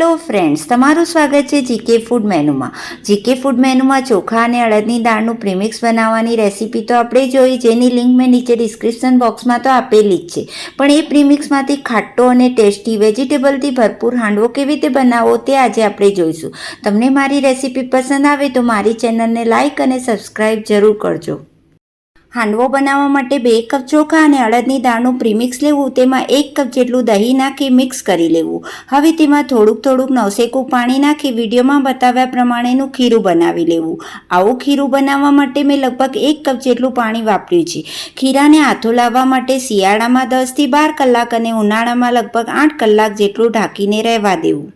Friends, તમારું સ્વાગત છે જીકે ફૂડ મેનુમાં. જીકે ફૂડ મેનુમાં ચોખા અને અડદની દાળનું પ્રીમિક્સ બનાવવાની રેસીપી તો આપણે જોઈ, જેની લિંક મેં નીચે ડિસ્ક્રિપ્શન બોક્સમાં તો આપેલી જ છે. પણ એ પ્રીમિક્સમાંથી ખાટો અને ટેસ્ટી વેજીટેબલથી ભરપૂર હાંડવો કેવી રીતે બનાવવો તે આજે આપણે જોઈશું. તમને મારી રેસીપી પસંદ આવે તો મારી ચેનલને લાઇક અને સબસ્ક્રાઈબ જરૂર કરજો. હાંડવો બનાવવા માટે બે કપ ચોખા અને અડદની દાળનું પ્રીમિક્સ લેવું, તેમાં એક કપ જેટલું દહીં નાખી મિક્સ કરી લેવું. હવે તેમાં થોડુંક થોડુંક નવસેકું પાણી નાખી વિડીયોમાં બતાવ્યા પ્રમાણેનું ખીરું બનાવી લેવું. આવું ખીરું બનાવવા માટે મેં લગભગ એક કપ જેટલું પાણી વાપર્યું છે. ખીરાને હાથો લાવવા માટે શિયાળામાં દસથી બાર કલાક અને ઉનાળામાં લગભગ આઠ કલાક જેટલું ઢાંકીને રહેવા દેવું.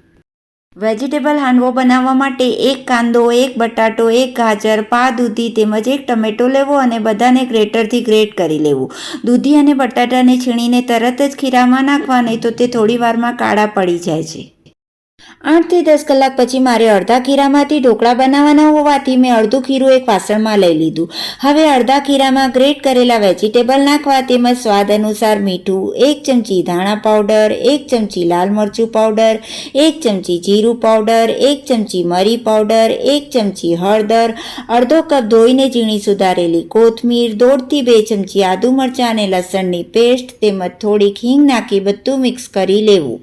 વેજીટેબલ હાંડવો બનાવવા માટે એક કાંદો, એક બટાટો, એક ગાજર, પા, દૂધી તેમજ એક ટમેટો લેવો અને બધાને ગ્રેટરથી ગ્રેટ કરી લેવું. દૂધી અને બટાટાને છીણીને તરત જ ખીરામાં નાખવા, નહીં તો તે થોડી વારમાં કાળા પડી જાય છે. આઠથી દસ કલાક પછી મારે અડધા ખીરામાંથી ઢોકળા બનાવવાના હોવાથી મેં અડધું ખીરું એક વાસણમાં લઈ લીધું. હવે અડધા ખીરામાં ગ્રેટ કરેલા વેજીટેબલ નાખવા તેમજ સ્વાદ અનુસાર મીઠું, એક ચમચી ધાણા પાવડર, એક ચમચી લાલ મરચું પાવડર, એક ચમચી જીરું પાવડર, એક ચમચી મરી પાવડર, એક ચમચી હળદર, અડધો કપ ધોઈને ઝીણી સુધારેલી કોથમીર, દોઢથી બે ચમચી આદુ મરચાં અને લસણની પેસ્ટ તેમજ થોડીક હિંગ નાખી બધું મિક્સ કરી લેવું.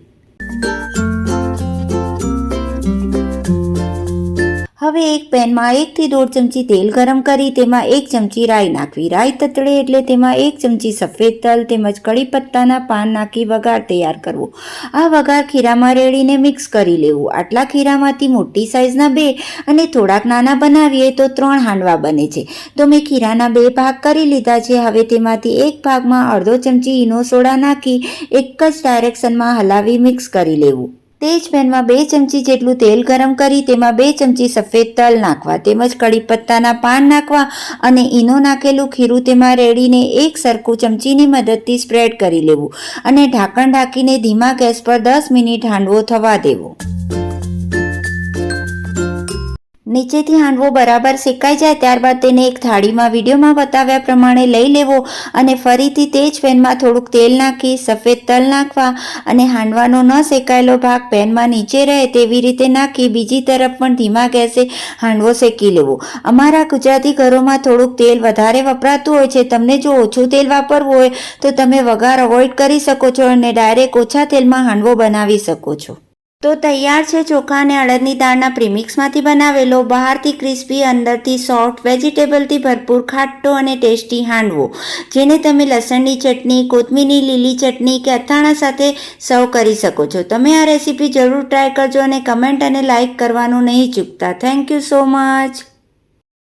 હવે એક પેનમાં એકથી દોઢ ચમચી તેલ ગરમ કરી, તેમાં એક ચમચી રાઈ નાખવી. રાઈ તતડે એટલે તેમાં એક ચમચી સફેદ તલ તેમજ કડી પત્તાના પાન નાખી વઘાર તૈયાર કરવો. આ વઘાર ખીરામાં રેડીને મિક્સ કરી લેવું. આટલા ખીરામાંથી મોટી સાઇઝના બે અને થોડાક નાના બનાવીએ તો ત્રણ હાંડવા બને છે. તો મેં ખીરાના બે ભાગ કરી લીધા છે. હવે તેમાંથી એક ભાગમાં અડધો ચમચી ઈનો સોડા નાખી, એક જ ડાયરેક્શનમાં હલાવી મિક્સ કરી લેવું. તે જ પેનમાં બે ચમચી જેટલું તેલ ગરમ કરી, તેમાં બે ચમચી સફેદ તલ નાખવા, તેમજ કડી પત્તાના પાન નાખવા અને ઈનો નાખેલું ખીરું તેમાં રેડીને એક સરખું ચમચીની મદદથી સ્પ્રેડ કરી લેવું અને ઢાંકણ ઢાંકીને ધીમા ગેસ પર દસ મિનિટ હાંડવો થવા દેવો. નીચેથી હાંડવો બરાબર શેકાઈ જાય ત્યારબાદ તેને એક થાળીમાં વિડીયોમાં બતાવ્યા પ્રમાણે લઈ લેવો અને ફરીથી તે જ પેનમાં થોડુંક તેલ નાખી, સફેદ તલ નાખવા અને હાંડવાનો ન શેકાયેલો ભાગ પેનમાં નીચે રહે તેવી રીતે નાખી બીજી તરફ પણ ધીમા ગેસે હાંડવો શેકી લેવો. અમારા ગુજરાતી ઘરોમાં થોડુંક તેલ વધારે વપરાતું હોય છે. તમને જો ઓછું તેલ વાપરવું હોય તો તમે વઘાર અવોઇડ કરી શકો છો અને ડાયરેક્ટ ઓછા તેલમાં હાંડવો બનાવી શકો છો. તો તૈયાર છે ચોખા અને અડદની દાળના પ્રીમિક્સમાંથી બનાવેલો બહારથી ક્રિસ્પી, અંદરથી સોફ્ટ, વેજીટેબલથી ભરપૂર ખાટો અને ટેસ્ટી હાંડવો, જેને તમે લસણની ચટણી, કોથમીરની લીલી ચટણી કે અથાણા સાથે સર્વ કરી શકો છો. તમે આ રેસીપી જરૂર ટ્રાય કરજો અને કમેન્ટ અને લાઇક કરવાનું નહીં ચૂકતા. Thank you so much.